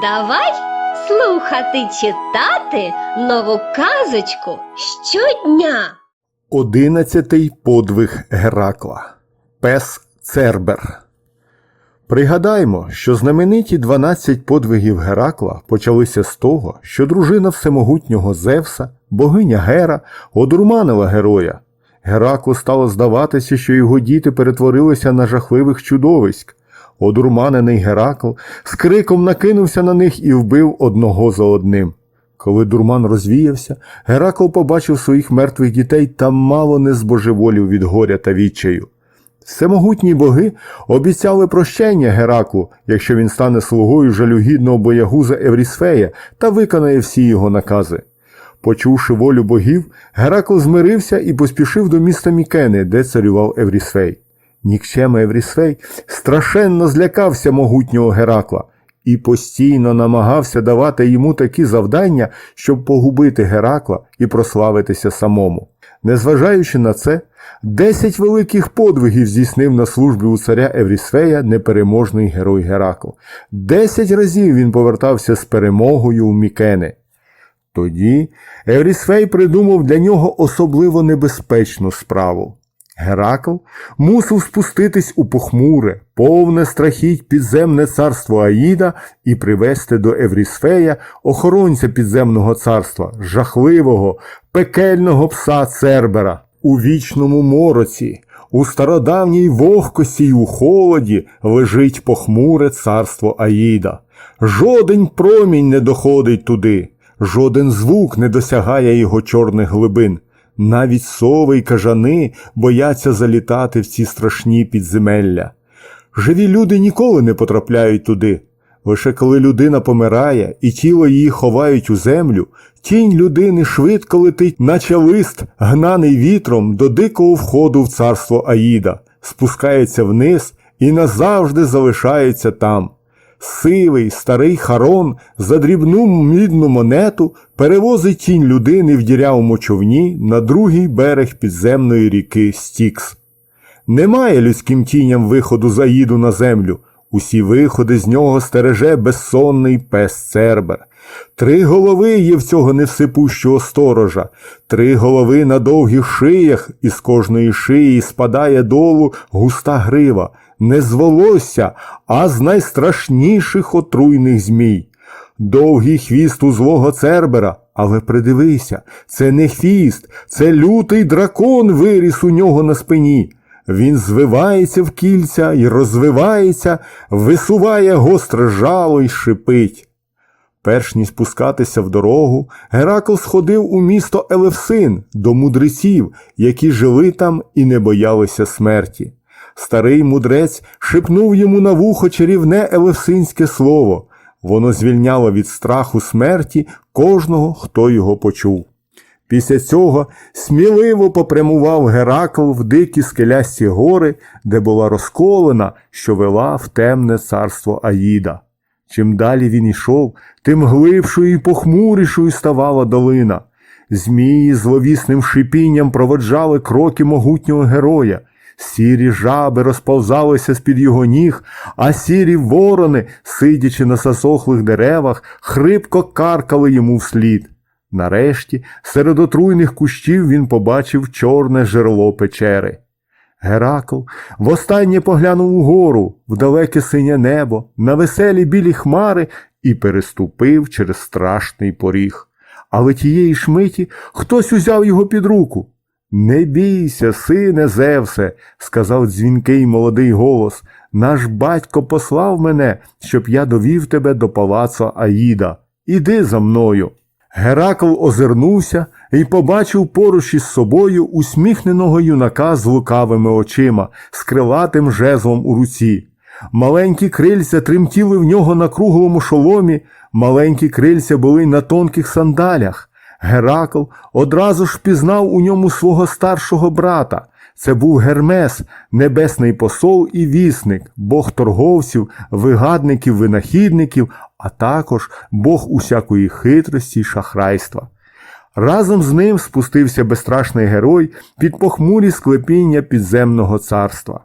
Давай слухати читати нову казочку щодня. Одинадцятий подвиг Геракла. Пес Цербер. Пригадаймо, що знамениті 12 подвигів Геракла почалися з того, що дружина всемогутнього Зевса, богиня Гера, одурманила героя. Гераклу стало здаватися, що його діти перетворилися на жахливих чудовиськ. Одурманений Геракл з криком накинувся на них і вбив одного за одним. Коли дурман розвіявся, Геракл побачив своїх мертвих дітей та мало не збожеволів від горя та відчаю. Всемогутні боги обіцяли прощення Гераклу, якщо він стане слугою жалюгідного боягуза Еврісфея та виконає всі його накази. Почувши волю богів, Геракл змирився і поспішив до міста Мікени, де царював Еврісфей. Нікчема Еврісфей страшенно злякався могутнього Геракла і постійно намагався давати йому такі завдання, щоб погубити Геракла і прославитися самому. Незважаючи на це, десять великих подвигів здійснив на службі у царя Еврісфея непереможний герой Геракл. Десять разів він повертався з перемогою у Мікени. Тоді Еврісфей придумав для нього особливо небезпечну справу. Геракл мусив спуститись у похмуре, повне страхіть підземне царство Аїда і привести до Еврісфея охоронця підземного царства, жахливого, пекельного пса Цербера. У вічному мороці, у стародавній вогкості й у холоді лежить похмуре царство Аїда. Жоден промінь не доходить туди, жоден звук не досягає його чорних глибин. Навіть сови й кажани бояться залітати в ці страшні підземелля. Живі люди ніколи не потрапляють туди. Лише коли людина помирає і тіло її ховають у землю, тінь людини швидко летить, наче лист, гнаний вітром до дикого входу в царство Аїда, спускається вниз і назавжди залишається там. Сивий старий Харон за дрібну мідну монету перевозить тінь людини в дірявому човні на другий берег підземної ріки Стікс. Немає людським тіням виходу з Аїду на землю. Усі виходи з нього стереже безсонний пес Цербер. Три голови є в цього невсипущого сторожа, три голови на довгих шиях, і з кожної шиї спадає долу густа грива, не з волосся, а з найстрашніших отруйних змій. Довгий хвіст у злого Цербера, але придивися, це не хвіст, це лютий дракон виріс у нього на спині. Він звивається в кільця і розвивається, висуває гостре жало й шипить. Перш ніж спускатися в дорогу, Геракл сходив у місто Елевсин до мудреців, які жили там і не боялися смерті. Старий мудрець шепнув йому на вухо чарівне елевсинське слово. Воно звільняло від страху смерті кожного, хто його почув. Після цього сміливо попрямував Геракл в дикі скелясті гори, де була розколена, що вела в темне царство Аїда. Чим далі він йшов, тим глибшою і похмурішою ставала долина. Змії зловісним шипінням проводжали кроки могутнього героя. Сірі жаби розповзалися з-під його ніг, а сірі ворони, сидячи на засохлих деревах, хрипко каркали йому вслід. Нарешті, серед отруйних кущів він побачив чорне жерло печери. Геракл востаннє поглянув угору, в далеке синє небо, на веселі білі хмари і переступив через страшний поріг. Але тієї ж миті хтось узяв його під руку. Не бійся, сине Зевсе, сказав дзвінкий молодий голос. Наш батько послав мене, щоб я довів тебе до палацу Аїда. Іди за мною. Геракл озирнувся і побачив поруч із собою усміхненого юнака з лукавими очима, з крилатим жезлом у руці. Маленькі крильця тремтіли в нього на круглому шоломі, маленькі крильця були на тонких сандалях. Геракл одразу ж впізнав у ньому свого старшого брата. Це був Гермес, небесний посол і вісник, бог торговців, вигадників, винахідників, а також бог усякої хитрості й шахрайства. Разом з ним спустився безстрашний герой під похмурі склепіння підземного царства.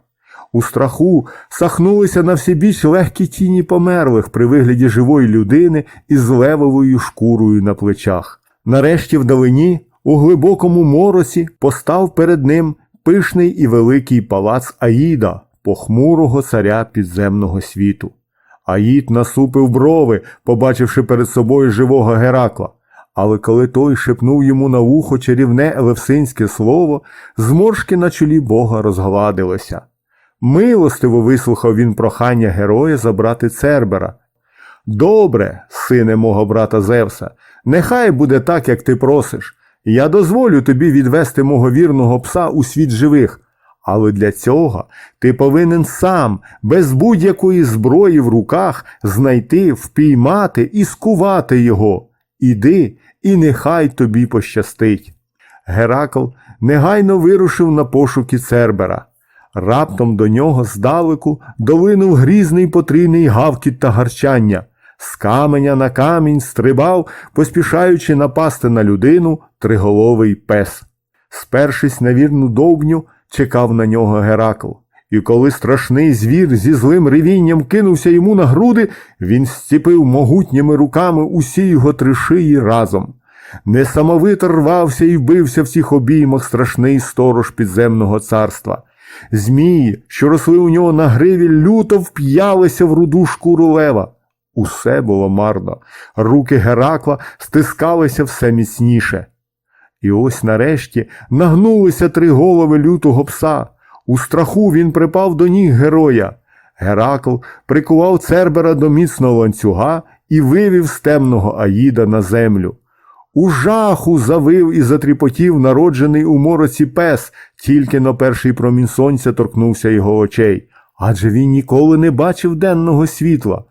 У страху сахнулися на всі біч легкі тіні померлих при вигляді живої людини із левовою шкурою на плечах. Нарешті вдалині, у глибокому моросі, постав перед ним пишний і великий палац Аїда, похмурого царя підземного світу. Аїд насупив брови, побачивши перед собою живого Геракла. Але коли той шепнув йому на вухо чарівне елевсинське слово, зморшки на чолі Бога розгладилися. Милостиво вислухав він прохання героя забрати Цербера. Добре, сине мого брата Зевса, нехай буде так, як ти просиш. Я дозволю тобі відвести мого вірного пса у світ живих. Але для цього ти повинен сам, без будь-якої зброї в руках, знайти, впіймати і скувати його. Іди, і нехай тобі пощастить. Геракл негайно вирушив на пошуки Цербера. Раптом до нього здалеку долинув грізний потрійний гавкіт та гарчання. З каменя на камінь стрибав, поспішаючи напасти на людину, триголовий пес. Спершись на вірну довбню, чекав на нього Геракл. І коли страшний звір зі злим ревінням кинувся йому на груди, він стіпив могутніми руками усі його три шиї разом. Несамовито рвався і бився в цих обіймах страшний сторож підземного царства. Змії, що росли у нього на гриві, люто вп'ялися в руду шкуру лева. Усе було марно. Руки Геракла стискалися все міцніше. І ось нарешті нагнулися три голови лютого пса. У страху він припав до ніг героя. Геракл прикував Цербера до міцного ланцюга і вивів з темного Аїда на землю. У жаху завив і затріпотів народжений у мороці пес, тільки на перший промінь сонця торкнувся його очей. Адже він ніколи не бачив денного світла.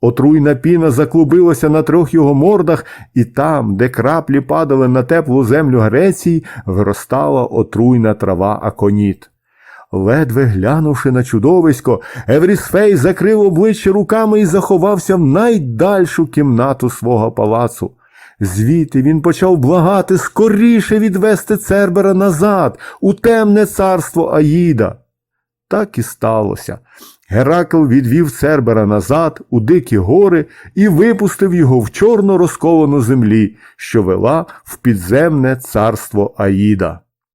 Отруйна піна заклубилася на трьох його мордах, і там, де краплі падали на теплу землю Греції, виростала отруйна трава аконіт. Ледве глянувши на чудовисько, Еврісфей закрив обличчя руками і заховався в найдальшу кімнату свого палацу. Звідти він почав благати скоріше відвести Цербера назад, у темне царство Аїда. Так і сталося. Геракл відвів Цербера назад у дикі гори і випустив його в чорно розковану землі, що вела в підземне царство Аїда.